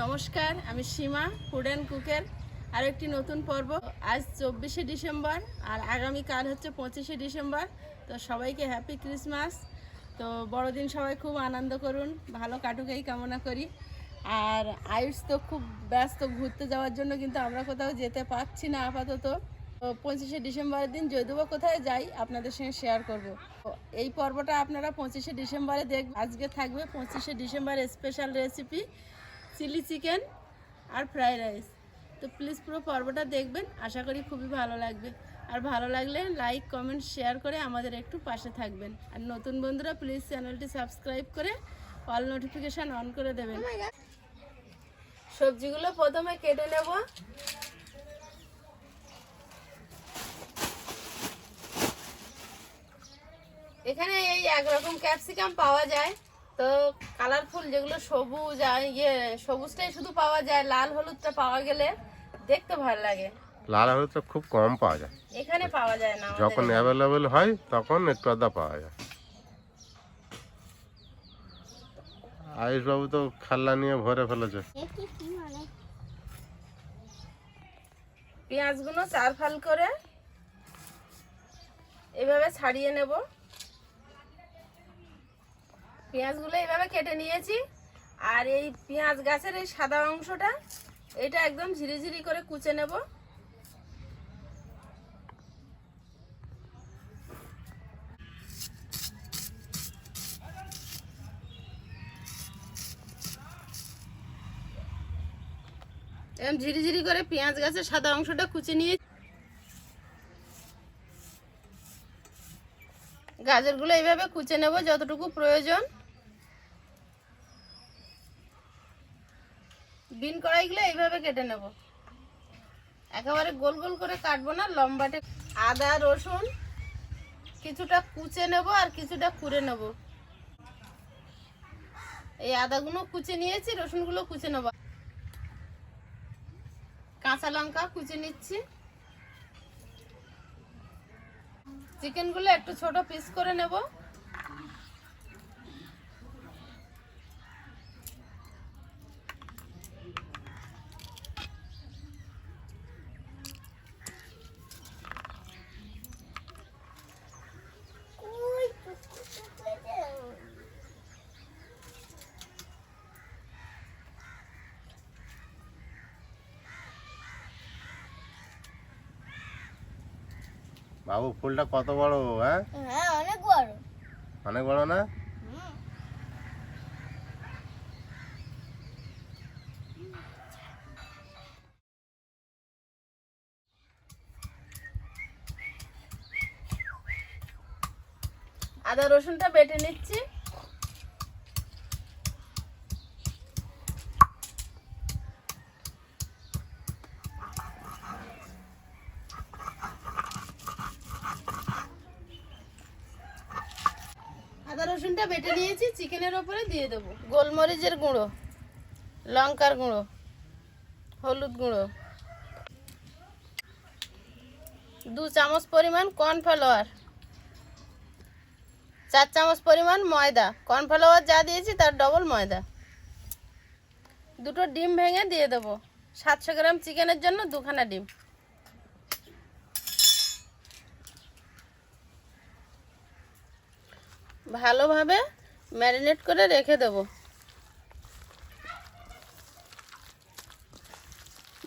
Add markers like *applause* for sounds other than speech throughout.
নমস্কার, আমি সীমা food and কুকের আর একটি নতুন পর্ব। আজ চব্বিশে ডিসেম্বর, আর আগামীকাল হচ্ছে পঁচিশে ডিসেম্বর, তো সবাইকে হ্যাপি ক্রিসমাস তো বড়দিন সবাই খুব আনন্দ করুন, ভালো কাটুক এই কামনা করি। আর আয়ুষ তো খুব ব্যস্ত ঘুরতে যাওয়ার জন্য কিন্তু আমরা কোথাও যেতে পারছি না আপাতত। তো পঁচিশে ডিসেম্বরের দিন যদিও কোথায় যাই, আপনাদের সঙ্গে শেয়ার করব। এই পর্বটা আপনারা পঁচিশে ডিসেম্বরে দেখ আজকে থাকবে পঁচিশে December special recipe chilli chicken আর ফ্রাইড রাইস। তো প্লিজ পুরো পর্বটা দেখবেন আশা করি খুবই ভালো লাগবে। আর ভালো লাগলে লাইক কমেন্ট শেয়ার করে আমাদের একটু পাশে থাকবেন। আর নতুন বন্ধুরা প্লিজ চ্যানেলটি সাবস্ক্রাইব করে অল নোটিফিকেশান অন করে দেবেন। সবজিগুলো প্রথমে কেটে নেব। এখানে এই একরকম ক্যাপসিকাম পাওয়া যায়। তো কালারফুল যেগুলো সবুজ আর ইয়ে সবুজটাই শুধু পাওয়া যায় লাল হলুদটা পাওয়া গেলে দেখতে ভালো লাগে। লাল হলুদটা খুব কম পাওয়া যায়। এখানে পাওয়া যায় না যখন। অ্যাভেলেবেল হয় তখন একটু আধা পাওয়া যায়। আয়ুষবাবু তো খাল্লা নিয়ে ভরে ফেলেছে। পেঁয়াজগুলো চার ফাল করে এভাবে ছাড়িয়ে নেব। পেঁয়াজগুলো এইভাবে কেটে নিয়েছি। আর এই পেঁয়াজ গাছের এই সাদা অংশটা, এটা একদম ঝিরিঝিরি করে কুচে নেব। এরকম ঝিরিঝিরি করে পেঁয়াজ গাছের সাদা অংশটা কুচে নিয়ে গাজরগুলো এইভাবে কুচে নেব যতটুকু প্রয়োজন। বিন কড়াইগুলো এইভাবে কেটে নেব। একেবারে গোল গোল করে কাটবো না, লম্বাটে। আদা, রসুন, কিছুটা কুচে নেব আর কিছুটা কুড়ে নেব। এই আদাগুলো কুচে নিয়েছি, রসুনগুলো কুচে নেব। কাঁচা লঙ্কা কুচে নিচ্ছি। চিকেনগুলো একটু ছোট পিস করে নেব। বাবু ফুলটা কত বড় হ্যাঁ? হ্যাঁ অনেক বড়। অনেক বড় না? আদা রসুনটা বেটে নিচ্ছি। রসুনটা বেটে নিয়েছি, চিকেনের ওপরে দিয়ে দেবো। গোলমরিচের গুঁড়ো, লঙ্কার গুঁড়ো, হলুদ গুঁড়ো। দু চামচ পরিমাণ কর্নফ্লাওয়ার, চার চামচ পরিমাণ ময়দা। কর্নফ্লাওয়ার যা দিয়েছি, তার ডবল ময়দা। দুটো ডিম ভেঙে দিয়ে দেবো। সাতশো গ্রাম চিকেনের জন্য দুখানা ডিম। ভালোভাবে ম্যারিনেট করে রেখে দেব।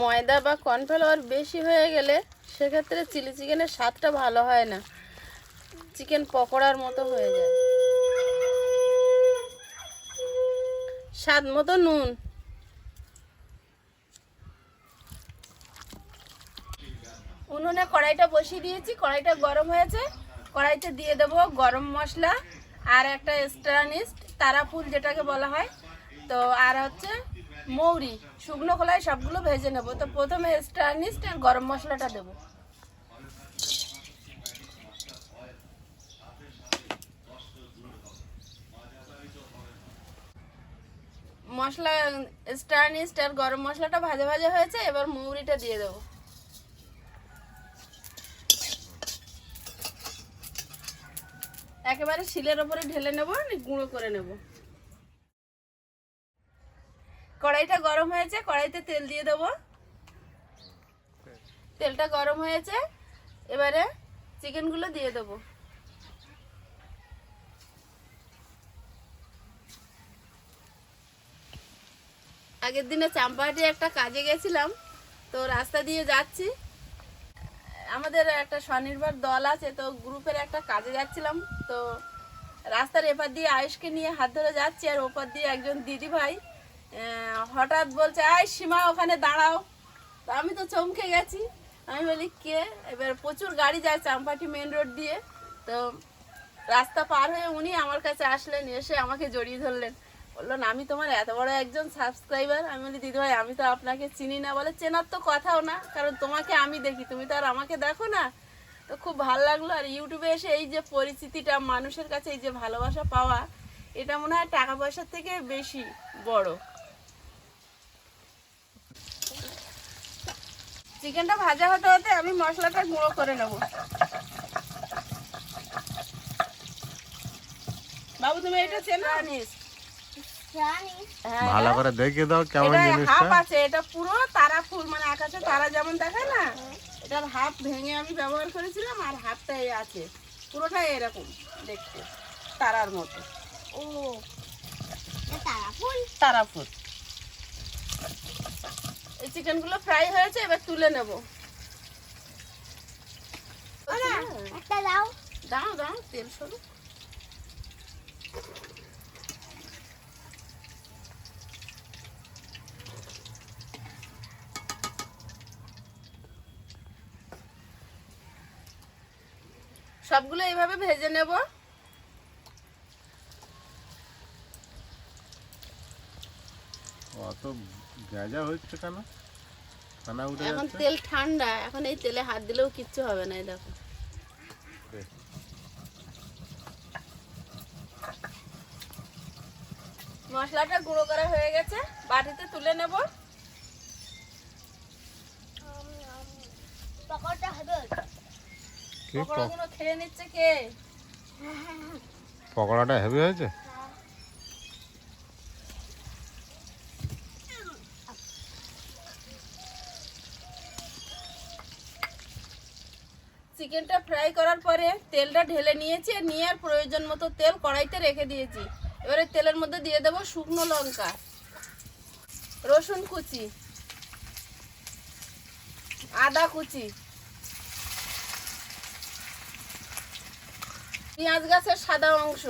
ময়দা বা কর্নফ্লাওয়ার বেশি হয়ে গেলে সেক্ষেত্রে চিলি চিকেনের স্বাদটা ভালো হয় না। চিকেন পকোড়ার মতো হয়ে যায়। স্বাদ মতো নুন। উনুনে কড়াইটা বসিয়ে দিয়েছি, কড়াইটা গরম হয়েছে। কড়াইতে দিয়ে দেব গরম মশলা। আর একটা স্টানিস্ট, তারা ফুল যেটাকে বলা হয়। তো আর হচ্ছে মৌরি, শুকনো কলাই সবগুলো ভেজে নেব। তো প্রথমে স্টানিস্ট আর গরম মশলাটা দেবো। মশলা স্টারনিস্ট আর গরম মশলাটা ভাজা ভাজা হয়েছে, এবার মৌরিটা দিয়ে দেবো। একেবারে শিলের ওপরে ঢেলে নেব গুঁড়ো করে নেব। কড়াইটা গরম হয়েছে, কড়াইতে তেল দিয়ে দেবো। তেলটা গরম হয়েছে, এবারে চিকেনগুলো দিয়ে দেবো। আগের দিনে চাম্পাহাটি একটা কাজে গেছিলাম, তো রাস্তা দিয়ে যাচ্ছি। আমাদের একটা স্বনির্ভর দল আছে, তো গ্রুপের একটা কাজে যাচ্ছিলাম। তো রাস্তার এপার দিয়ে আয়ুষকে নিয়ে হাত ধরে যাচ্ছি, আর ওপার দিয়ে একজন দিদি ভাই হঠাৎ বলছে, আয় সীমা, ওখানে দাঁড়াও। তো আমি তো চমকে গেছি। আমি বলি, কে? এবার প্রচুর গাড়ি যায় চাম্পাটি মেন রোড দিয়ে। তো রাস্তা পার হয়ে উনি আমার কাছে আসলেন, এসে আমাকে জড়িয়ে ধরলেন। বললেন আমি তোমার এত বড় একজন সাবস্ক্রাইবার আমি বলি দিদি ভাই আমি তো আপনাকে চিনি না বলে চেনার তো কথাও না কারণ তোমাকে আমি দেখি তুমি তো আর আমাকে দেখো না। তো খুব ভালো লাগল আর ইউটিউবে এসে এই যে পরিচিতিটা মানুষের কাছে এই যে ভালোবাসা পাওয়া এটা মনে হয় টাকা পয়সার থেকে বেশি বড়। চিকেনটা ভাজা হতে হতে আমি মশলাটা গুঁড়ো করে নেব। বাবু তুমি এটা চেনো? জানিস হ্যাঁ, ভালো করে দেখিয়ে দাও কেমন এটা জিনিসটা। হাফ আছে এটা পুরো তারা ফুল মানে আকাশে তারা যেমন দেখায় না এটার হাফ ভেঙে আমি ব্যবহার করেছিলাম আর হাফটা এই আছে। পুরোটাই এরকম দেখতে তারার মতো। ও তারা ফুল? তারা ফুল। এই চিকেনগুলো ফ্রাই হয়েছে এবার তুলে নেব। একটা দাও। দাও দাও তেল সরু। সবগুলো এইভাবে ভেজে নেব। অত গেজা হচ্ছে কেন? খানা উঠে এখন তেল ঠান্ডা এখন এই তেলে হাত দিলেও কিচ্ছু হবে না এই দেখো। মশলাটা গুঁড়ো করা হয়ে গেছে বাটিতে তুলে নেব পকোড়া হবে কি পকোড়াগুলো খেয়ে নিচ্ছে কে? পকোড়াটা হেভি হয়েছে? চিকেনটা ফ্রাই করার পরে তেলটা ঢেলে নিয়েছি আর নিয়ে আর প্রয়োজন মতো তেল কড়াইতে রেখে দিয়েছি। এবারে তেলের মধ্যে দিয়ে দেবো শুকনো লঙ্কা রসুন কুচি আদা কুচি পেঁয়াজ গাছের সাদা অংশ।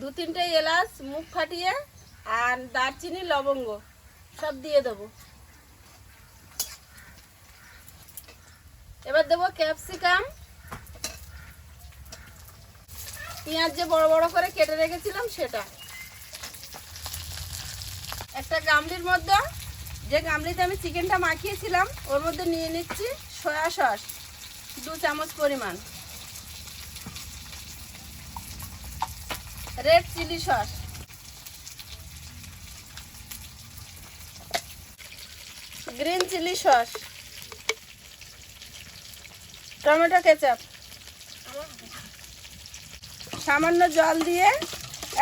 দু তিনটে এলাচ মুখ ফাটিয়ে আর দারচিনি, লবঙ্গ, সব দিয়ে দেবো। এবার দেবো ক্যাপসিকাম। পেঁয়াজ যে বড় বড় করে কেটে রেখেছিলাম সেটা। একটা গামলির মধ্যে যে গামলিতে আমি চিকেনটা মাখিয়েছিলাম, ওর মধ্যে নিয়ে নিচ্ছি সয়া সস, দু চামচ পরিমাণ। Red chilli sauce. Green chilli sauce. Tomato ketchup. সামান্য জল দিয়ে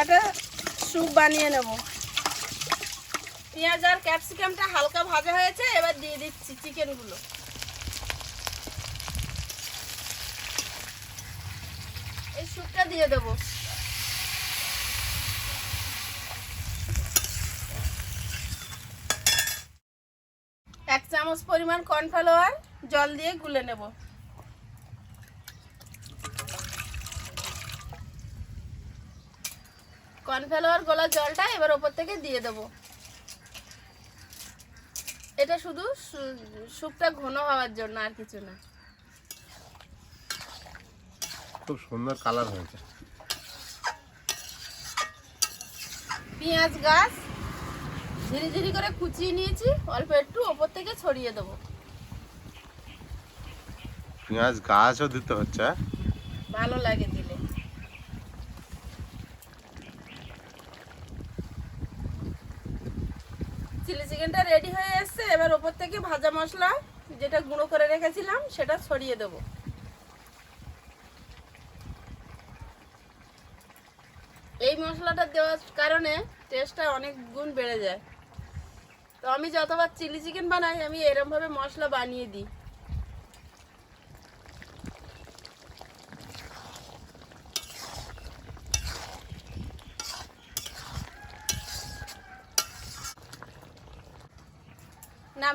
একটা স্যুপ বানিয়ে নেব। পেঁয়াজ আর ক্যাপসিকামটা হালকা ভাজা হয়েছে, এবার দিয়ে দিচ্ছি চিকেনগুলো। এই স্যুপটা দিয়ে দেবো। এক চামচ পরিমাণ কর্নফ্লাওয়ার জল দিয়ে গুলে নেব। কর্নফ্লাওয়ার গোলা জলটা এবার ওপর থেকে দিয়ে দেব। এটা শুধু সু- স্যুপটা ঘন হওয়ার জন্য আর কিছু না। খুব সুন্দর কালার হয়েছে। পেঁয়াজ গাছ ঝিরি ঝিরি করে কুচিয়ে নিয়েছি অল্প একটু ওপর থেকে ছড়িয়ে দেবো। পেঁয়াজ গাছও দিতে হচ্ছে? ভালো লাগে মশলার ওপর থেকে ভাজা মশলা যেটা গুঁড়ো করে রেখেছিলাম, সেটা ছড়িয়ে দেব। এই মশলাটা দেওয়ার কারণে টেস্টটা অনেক গুণ বেড়ে যায়। তো আমি যতবার চিলি চিকেন বানাই, আমি এরমভাবে মশলা বানিয়ে দিই।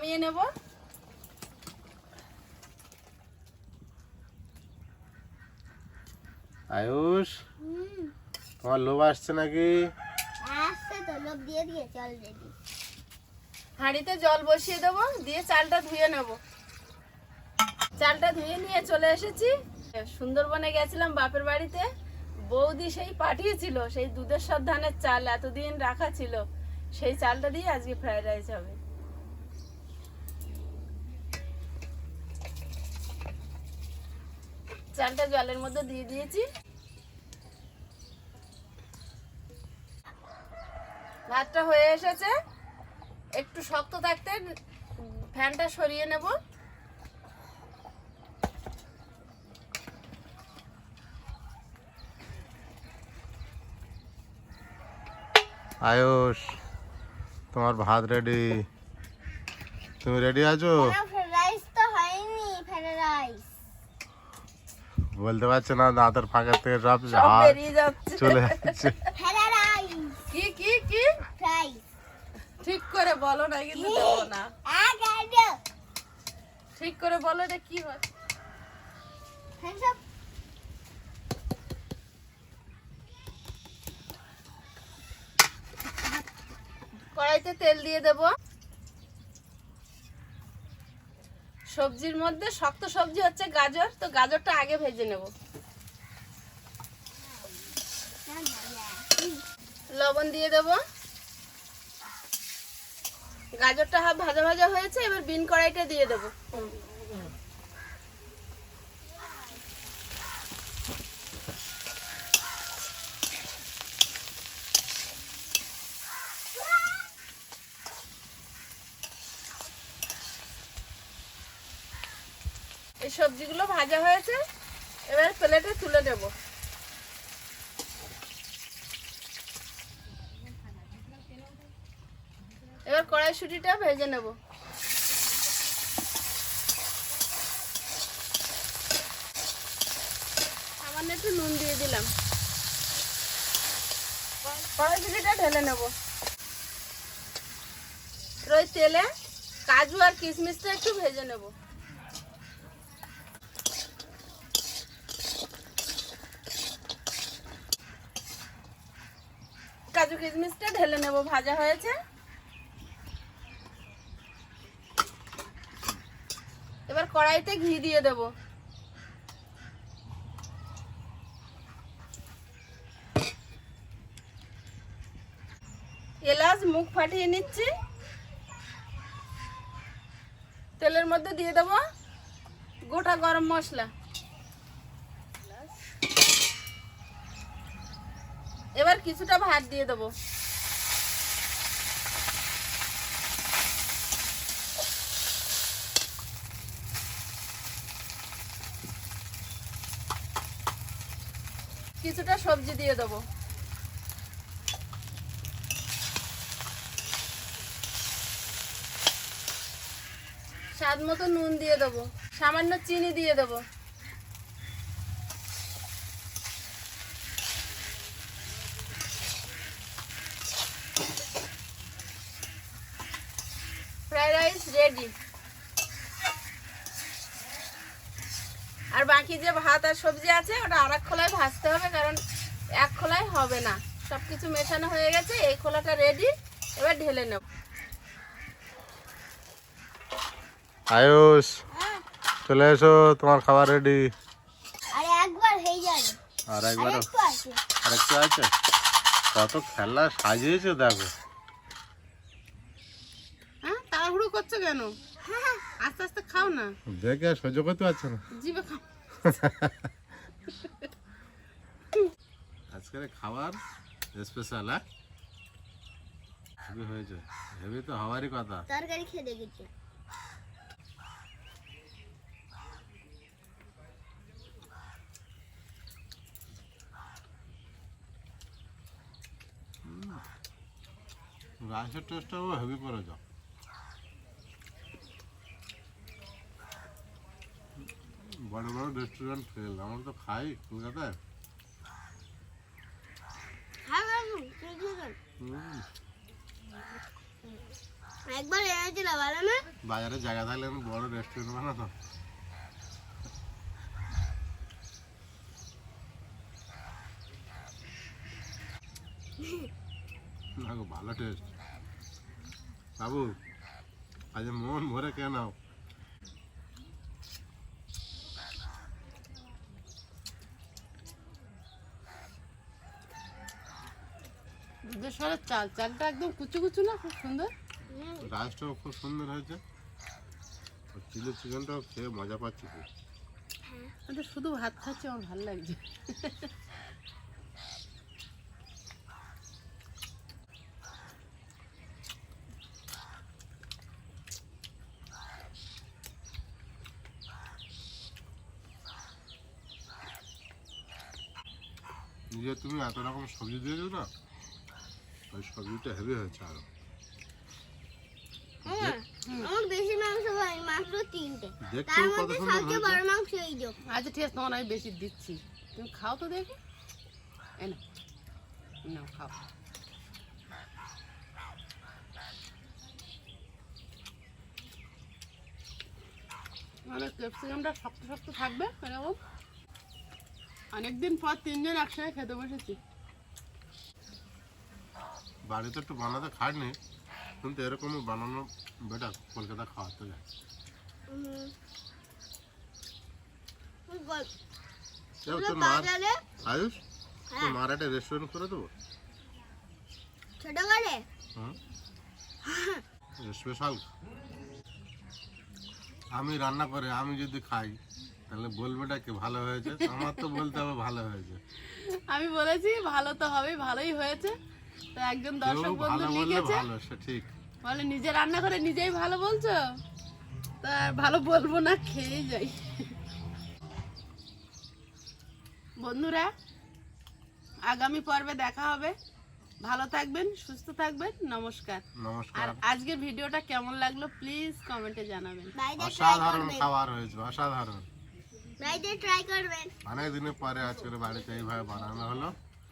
নামিয়ে নেব। আয়ুষ তোমার লোভ আসছে নাকি? আসছে তো লোক দিয়ে দিয়েছে অলরেডি হাঁড়িতে জল বসিয়ে দেবো দিয়ে চালটা ধুয়ে নেব। চালটা ধুয়ে নিয়ে চলে এসেছি। সুন্দরবনে গেছিলাম বাপের বাড়িতে। বৌদি সেই পাঠিয়েছিল সেই দুধের সব ধানের চাল এতদিন রাখা ছিল। সেই চালটা দিয়ে আজকে ফ্রাইড রাইস হবে। চালটা জলের মধ্যে দিয়ে দিয়েছি। ভাতটা হয়ে এসেছে। একটু শক্ত থাকতে ফ্যানটা সরিয়ে নেব। আয়ুষ তোমার ভাত রেডি তুমি রেডি আছো ফ্রাইড রাইস তো হয়নি ফ্রাইড রাইস বলতে পারছ না দাঁতের ফাঁকের থেকে সব যাচ্ছে। চলে যাচ্ছে। কি কি কি? ঠিক করে বলো না কিন্তু দেবো না। ঠিক করে বলো এটা কি হয়? কড়াইতে তেল দিয়ে দেব। সবজির মধ্যে শক্ত সবজি হচ্ছে গাজর, তো গাজরটা আগে ভেজে নেব। লবণ দিয়ে দেব। গাজরটা হাফ ভাজা ভাজা হয়েছে, এবার বিন কড়াইটা দিয়ে দেব। সবজিগুলো ভাজা হয়েছে, এবার প্লেটে তুলে নেব। এবার কড়াইশুটিটা ভেজে নেব। সামান্য একটু নুন দিয়ে দিলাম। কড়াইশুটিটা ঢেলে নেব। ওই তেলে কাজু আর কিশমিশটা একটু ভেজে নেব। কাজু কিশমিশটা ঢেলে নেব, ভাজা হয়েছে। এবার কড়াইতে ঘি দিয়ে দেব। এলাচ মুখ ফাটিয়ে নিচ্ছি। তেলের মধ্যে দিয়ে দেব গোটা গরম মশলা। কিছুটা ভাত দিয়ে দেবো। কিছুটা সবজি দিয়ে দেবো। স্বাদ মতো নুন দিয়ে দেবো। সামান্য চিনি দিয়ে দেবো ফ্রাইড রাইস রেডি আর বাকি যে ভাত আর সবজি আছে ওটা আর এক খোলায় ভাজতে হবে কারণ এক খোলায় হবে না। সব কিছু মেশানো হয়ে গেছে এই খোলাটা রেডি এবার ঢেলে নেব। আয়ুষ চলে এসো তোমার খাবার রেডি আরে একবার হয়ে যাবে। আর একবার একটু আছে। আর একটু আছে কত খেলা সাজিয়েছো দেখো। হ্যাঁ তাড়াহুড়ো করছ কেন? আস্তে আস্তে খাও না। দেখে আর সহ্য করতে পারছ না। জিভে খাও। *laughs* আজকের খাবার স্পেশাল হ্যাঁ? হয়েছে। হেভি তো হওয়ারই কথা। তরকারি খেয়ে দেখেছি। রাইসের টেস্টটাও হেভি পড়ে যাও বড় বড় রেস্টুরেন্ট ফেল আমরা তো খাই কলকাতায়। হ্যাঁ একবার এনেছিল ভালো না? বাজারে জায়গা থাকলে আমি বড় রেস্টুরেন্ট বানাতাম। ভালো টেস্ট বাবু আজ মন ভরে কে চাল চালটা একদম কুচু কুচু না খুব সুন্দর। রাইসটাও খুব সুন্দর হয়েছে। চিলি চিকেনটাও খেয়ে মজা পাচ্ছি খুব। এটা শুধু ভাত খাচ্ছি আমার ভালো লাগছে। নিজে তুমি এত রকম সবজি দিয়ে দিয়েছ না? ওই সবজিটা হেভি হয়েছে আরও। হ্যাঁ আমার বেশি মাংস হয় মাত্র তিনটে। তার মধ্যে সবচেয়ে বড় মাংস এই যে। আচ্ছা ঠিক আছে তোমার আমি বেশি দিচ্ছি। তুমি খাও তো দেখি। এই না নাও খাও। মানে ক্যাপসিকামটা শক্ত শক্ত থাকবে এরকম। অনেকদিন পর তিনজন একসঙ্গে খেতে বসেছি। বাড়িতে একটু বানাতে খাটনি কিন্তু এরকমই বানানো বেটার কলকাতা খাওয়াতে যায়। আয়ুষ তোর হ্যাঁ। মার একটা রেস্টুরেন্ট করে দেবো? ছোট করে হুম। স্পেশাল আমি রান্না করে আমি যদি খাই তাহলে বলবেটা কি ভালো হয়েছে? আমার তো বলতে হবে ভালো হয়েছে। আমি বলেছি ভালো তো হবেই ভালোই হয়েছে। তো একজন দর্শক বন্ধু লিখেছে ঠিক। বলে নিজে রান্না করে নিজেই ভালো বলছো? তা ভালো বলব না খেয়ে যাই। বন্ধুরা আগামী পর্বে দেখা হবে। ভালো থাকবেন সুস্থ থাকবেন নমস্কার। আর নমস্কার আজকের ভিডিওটা কেমন লাগল প্লিজ কমেন্টে জানাবেন। অসাধারণ খাবার হয়েছে অসাধারণ। ট্রাই করবেন। অনেক দিনের পরে আজকের বাড়িতে এইভাবে বানানো হলো।